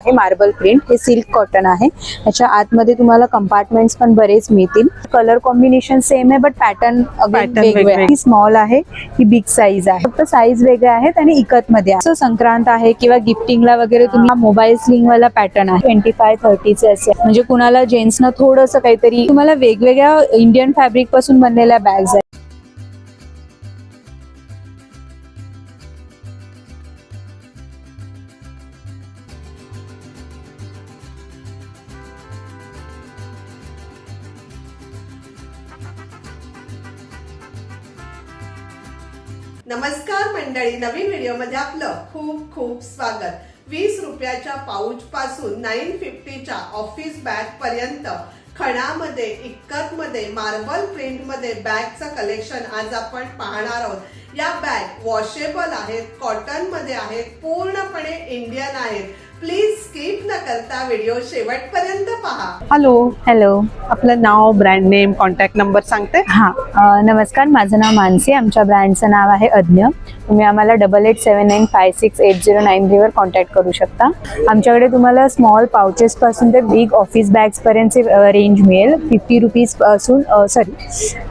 हे marble print हे silk cotton आहे. ह्याच्या आतमध्ये तुम्हाला कंपार्टमेंट्स पण बरेच मिळतील. कलर कॉम्बिनेशन सेम आहे बट पॅटर्न वेगवेगळे. ही स्मॉल आहे ही बिग साईज आहे. फक्त साईज वेगळे आहेत आणि इकत मध्ये आहे. असं संक्रांत आहे किंवा गिफ्टिंगला वगैरे तुम्ही मोबाईल स्लिंग वाला पॅटर्न आहे. ट्वेंटी फाय थर्टीचे असे म्हणजे कुणाला जेंट्सना थोडंसं काहीतरी तुम्हाला वेगवेगळ्या इंडियन फॅब्रिकपासून बनलेल्या बॅग्स आहेत. नमस्कार मंडळी नवीन व्हिडिओमध्ये आपलं खूप खूप स्वागत. वीस रुपयाच्या पाऊच पासून नाईन फिफ्टीच्या ऑफिस बॅग पर्यंत खणामध्ये इक्कत मध्ये मार्बल प्रिंटमध्ये बॅगचं कलेक्शन आज आपण पाहणार आहोत. या बॅग वॉशेबल आहेत कॉटनमध्ये आहेत पूर्णपणे इंडियन आहेत. प्लीज स्किप न करता व्हिडिओ शेवटपर्यंत पहा. हॅलो हॅलो आपलं नाव ब्रँड नेम कॉन्टॅक्ट नंबर सांगते? हा अ, नमस्कार. माझं नाव मानसी. आमच्या ब्रँडचं नाव आहे अज्ञ. तुम्ही आम्हाला double eight seven nine five six eight zero nine थ्रीवर contact करू शकता. आमच्याकडे तुम्हाला स्मॉल पाऊचेसपासून ते बिग ऑफिस बॅग्सपर्यंतचे रेंज मिळेल. फिफ्टी रुपीजपासून सॉरी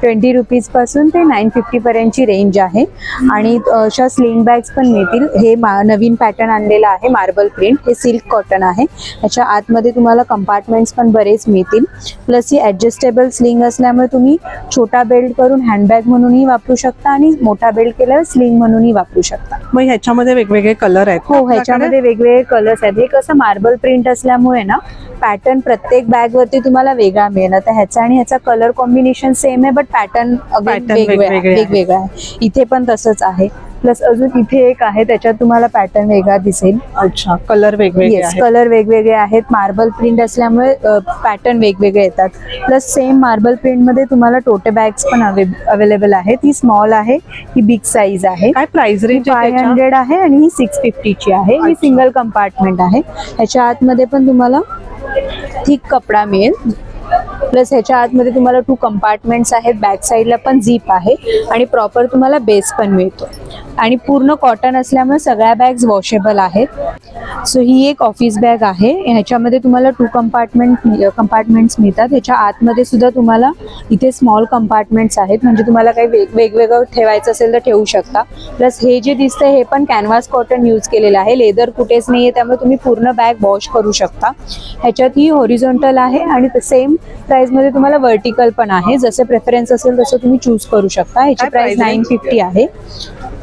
ट्वेंटी रुपीजपासून ते नाईन फिफ्टीपर्यंतची रेंज आहे. आणि अ, अशा स्लिंग बॅग्स पण मिळतील. हे मा नवीन पॅटर्न आणलेलं आहे मार्बल प्रिंट हे सिल्क कॉटन आहे. ह्याच्या आतमध्ये तुम्हाला कंपार्टमेंट्स पण बरेच मिळतील. प्लस ही ॲडजस्टेबल स्लिंग असल्यामुळे तुम्ही छोटा बेल्ट करून हँडबॅग म्हणूनही वापरू शकता आणि मोठा बेल्ट केल्यावर स्लिंग म्हणूनही वापरू शकता. मग ह्याच्यामध्ये वेगवेगळे कलर आहेत हो ह्याच्यामध्ये वेगवेगळे कलर्स आहेत. हे कसं मार्बल प्रिंट असल्यामुळे ना पॅटर्न प्रत्येक बॅग वरती तुम्हाला वेगळा मिळेल. तर ह्याचा आणि ह्याचा कलर कॉम्बिनेशन सेम आहे बट पॅटर्न. वेगवेगळा आहे इथे पण तसंच आहे. प्लस अजून इथे एक आहे त्याच्यात तुम्हाला पॅटर्न वेगळा दिसेल. अच्छा कलर वेगवेगळे येस आहेत. कलर वेगवेगळे आहेत. मार्बल प्रिंट असल्यामुळे पॅटर्न वेगवेगळे येतात. प्लस सेम मार्बल प्रिंटमध्ये तुम्हाला टोटे बॅग्स पण अवेलेबल आहेत. ही स्मॉल आहे ही बिग साईज आहे. काय प्राइस रेंज फाय हंड्रेड आहे आणि ही सिक्स फिफ्टीची आहे. ही अच्छा. सिंगल कंपार्टमेंट आहे. ह्याच्या आतमध्ये पण तुम्हाला थिक कपडा मिळेल. प्लस ह्याच्या आतमध्ये तुम्हाला टू कंपार्टमेंट्स आहेत. बॅक साईडला पण झीप आहे. आणि प्रॉपर तुम्हाला बेस पण मिळतो. आणि पूर्ण कॉटन असल्यामुळे सगळ्या बॅग्स वॉशेबल आहेत. सो ही एक ऑफिस बॅग आहे. ह्याच्यामध्ये तुम्हाला टू कंपार्टमेंट कंपार्टमेंट्स मिळतात. ह्याच्या आतमध्ये सुद्धा तुम्हाला इथे स्मॉल कंपार्टमेंट्स आहेत. म्हणजे तुम्हाला काही वेग वेगवेगळं ठेवायचं असेल तर ठेवू शकता. प्लस हे जे दिसतंय हे पण कॅनव्हास कॉटन यूज केलेलं आहे. लेदर कुठेच नाही आहे त्यामुळे तुम्ही पूर्ण बॅग वॉश करू शकता. ह्याच्यात ही हॉरिझॉन्टल आहे आणि सेम प्राइसमध्ये तुम्हाला व्हर्टिकल पण आहे. जसे प्रेफरन्स असेल तसं तुम्ही चूज करू शकता. ह्याची price नाईन? फिफ्टी आहे.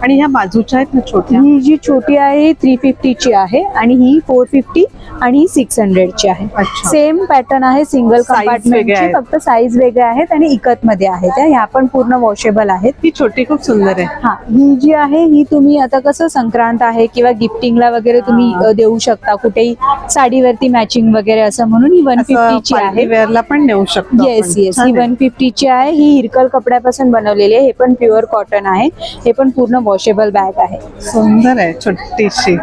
आणि ह्या बाजूच्या आहेत ना छोट्या ही जी छोटी आहे थ्री फिफ्टीची आहे आणि ही फोर फिफ्टी आणि ही सिक्स हंड्रेडची आहे अच्छा. सेम पॅटर्न आहे सिंगल Size वेगळ्या कंपार्टमेंटची आहेत. फक्त साईज वेगळ्या आहेत आणि इकत मध्ये आहेत त्या ह्या पण पूर्ण वॉशेबल आहेत ही छोटी खूप सुंदर आहे हा ही जी आहे ही तुम्ही आता कसं संक्रांत आहे किंवा गिफ्टिंगला वगैरे तुम्ही. अ, देऊ शकता कुठेही साडीवरती मॅचिंग वगैरे असं म्हणून ही वन फिफ्टीची आहे. वेअरला पण नेऊ शकतो येस. येस ही. वन फिफ्टीची आहे. ही हिरकल कपड्यापासून बनवलेली आहे. हे पण प्युअर कॉटन आहे. हे पण पूर्ण वॉशेबल बॅग आहे. सुंदर आहे छोटीशी.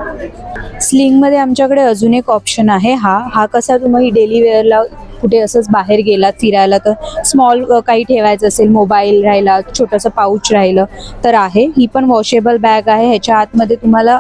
स्लिंगमध्ये आमच्याकडे अजून एक ऑप्शन आहे. हा हा कसा तुम्ही डेली वेअरला कुठे असंच बाहेर गेलात फिरायला तर स्मॉल काही ठेवायचं असेल मोबाईल राहिला छोटंसं पाऊच राहिलं तर आहे. ही पण वॉशेबल बॅग आहे. ह्याच्या आतमध्ये तुम्हाला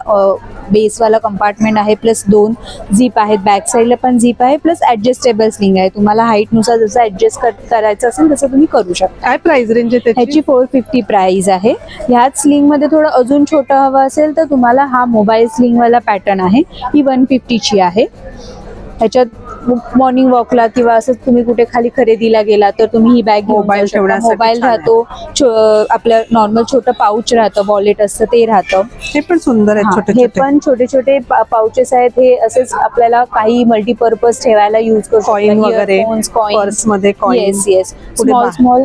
बेसवाला कंपार्टमेंट आहे प्लस दोन झीप आहेत. बॅक साईडला पण झीप आहे प्लस ॲडजस्टेबल स्लिंग आहे. तुम्हाला हाईटनुसार जसं ॲडजस्ट करायचं असेल तसं तुम्ही करू शकता. काय प्राइस रेंज आहे ह्याची फोर फिफ्टी प्राइस आहे. ह्याच स्लिंगमध्ये थोडं अजून छोटं हवं असेल तर तुम्हाला हा मोबाईल स्लिंग वाला पॅटर्न आहे. ही वन फिफ्टीची आहे. ह्याच्यात मॉर्निंग वॉकला किंवा असं तुम्ही कुठे खाली खरेदीला गेला तर तुम्ही ही बॅग मोबाईल आहे. राहतो आपलं नॉर्मल छोटं पाऊच राहतं वॉलेट असतं ते राहतं. हे पण सुंदर आहेत हा, पण छोटे छोटे पाऊचेस आहेत हे असेच आपल्याला काही मल्टीपर्पज ठेवायला युज करू कॉइन वगैरे पर्समध्ये येस येस स्मॉल. स्मॉल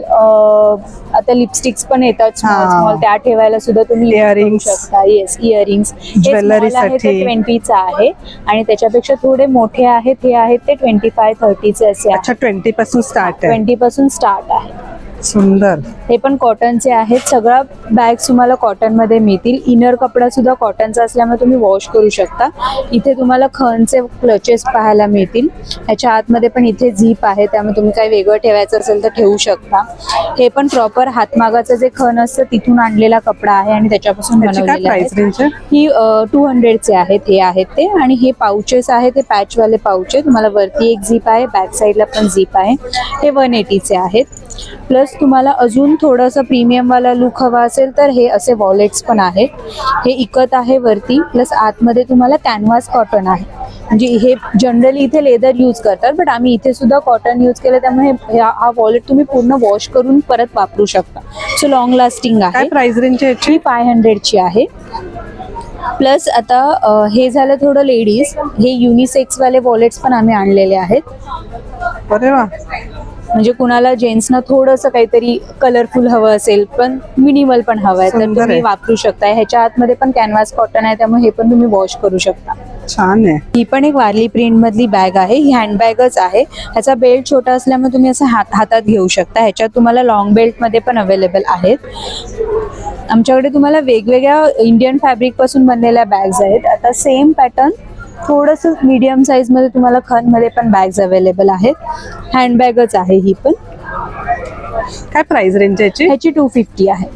आता लिपस्टिक्स पण येतात. स्मॉल. स्मॉल त्या ठेवायला सुद्धा तुम्ही Earrings. शकता. येस इयरिंग्ससाठी. ट्वेंटीचा आहे. आणि त्याच्यापेक्षा थोडे मोठे आहेत हे आहेत ते ट्वेंटी फाय थर्टीचे असे अच्छा ट्वेंटी पासून स्टार्ट आहे. ट्वेंटी पासून स्टार्ट आहे. सुंदर. हे पण कॉटनचे आहेत. सगळ्या बॅग्स तुम्हाला कॉटनमध्ये मिळतील. इनर कपडा सुद्धा कॉटनचा असल्यामुळे तुम्ही वॉश करू शकता. इथे तुम्हाला खणचे क्लचेस पाहायला मिळतील. ह्याच्या आतमध्ये पण इथे झीप आहे. त्यामुळे तुम्ही काही वेगळं ठेवायचं असेल तर ठेवू शकता. हे पण प्रॉपर हातमागाचं जे खण असतं तिथून आणलेला कपडा आहे आणि त्याच्यापासून बनवलेला आहे. आहे? ही टू हंड्रेडचे आहेत. हे आहेत ते. आणि हे पाउचेस आहेत. ते पॅचवाले पाउच आहे तुम्हाला वरती एक झीप आहे. बॅक साईडला पण झीप आहे. हे वन एटीचे आहेत. प्लस तुम्हाला अजून थोडंसं प्रीमियमवाला लुक हवा असेल तर हे असे वॉलेट्स पण आहेत. हे इकत आहे वरती प्लस आतमध्ये तुम्हाला कॅनव्हास कॉटन आहे. म्हणजे हे जनरली इथे लेदर यूज करतात बट आम्ही इथे सुद्धा कॉटन यूज केलं त्यामुळे हे- वॉलेट तुम्ही पूर्ण वॉश करून परत वापरू शकता. सो लॉंग लास्टिंग आहे. प्राइस रेंज ही फाय हंड्रेडची आहे. प्लस आता अ, हे झालं थोडं लेडीज हे युनिसेक्सवाले वॉलेट्स पण आम्ही आणलेले आहेत. अरे वा. म्हणजे कुणाला जेंट्सना थोडंसं काहीतरी कलरफुल हवं असेल पण मिनिमल पण हवं आहे. तर सुंदर तुम्ही आहे. वापरू शकता ह्याच्या आतमध्ये पण कॅनव्हास कॉटन आहे त्यामुळे हे पण तुम्ही वॉश करू शकता. छान आहे. ही पण एक वारली प्रिंट मधली बॅग आहे. ही हँडबॅगच आहे. ह्याचा बेल्ट छोटा असल्यामुळे तुम्ही असं हात हातात घेऊ शकता. ह्याच्यात तुम्हाला लॉंग बेल्टमध्ये पण अवेलेबल आहेत. आमच्याकडे तुम्हाला वेगवेगळ्या इंडियन फॅब्रिकपासून बनलेल्या बॅग्स आहेत. आता सेम पॅटर्न थोडंसं मीडियम साईजमध्ये तुम्हाला खनमध्ये पण बॅग्स अवेलेबल आहेत. हँडबॅगच आहे ही पण. काय प्राइस रेंज याची? ह्याची टू फिफ्टी आहे.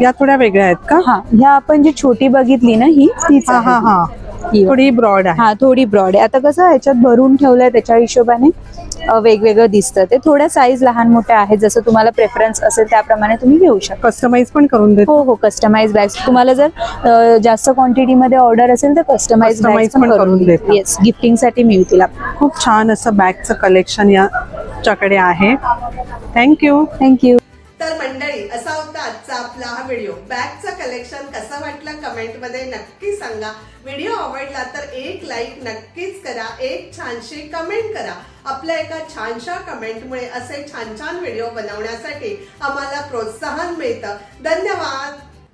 या थोड्या वेगळ्या आहेत का? हा ह्या आपण जी छोटी बघितली ना ही तीच हा. हा हा. थोडी ब्रॉड आहे. हा थोडी ब्रॉड आहे. आता कसं ह्याच्यात भरून ठेवलंय त्याच्या हिशोबाने वेगवेगळं दिसतं. ते थोड्या साईज लहान मोठ्या आहेत. जसं तुम्हाला प्रेफरन्स असेल त्याप्रमाणे तुम्ही घेऊ शकता. कस्टमाइज पण करून देतो. हो हो कस्टमाइज बॅग्स तुम्हाला जर जास्त क्वांटिटीमध्ये ऑर्डर असेल तर कस्टमाइज पण करून देता. येस गिफ्टिंगसाठी मिळतील खूप छान असं बॅगचं कलेक्शन याच्याकडे आहे. थँक्यू थँक्यू तर मंडळी असा होता आजचा आपला हा व्हिडिओ बॅगचं कलेक्शन कसं वाटलं कमेंटमध्ये नक्की सांगा. व्हिडिओ आवडला तर एक लाईक नक्कीच करा. एक छानशी कमेंट करा. आपल्या एका छानशा कमेंटमुळे असे छान छान व्हिडिओ बनवण्यासाठी आम्हाला प्रोत्साहन मिळतं. धन्यवाद!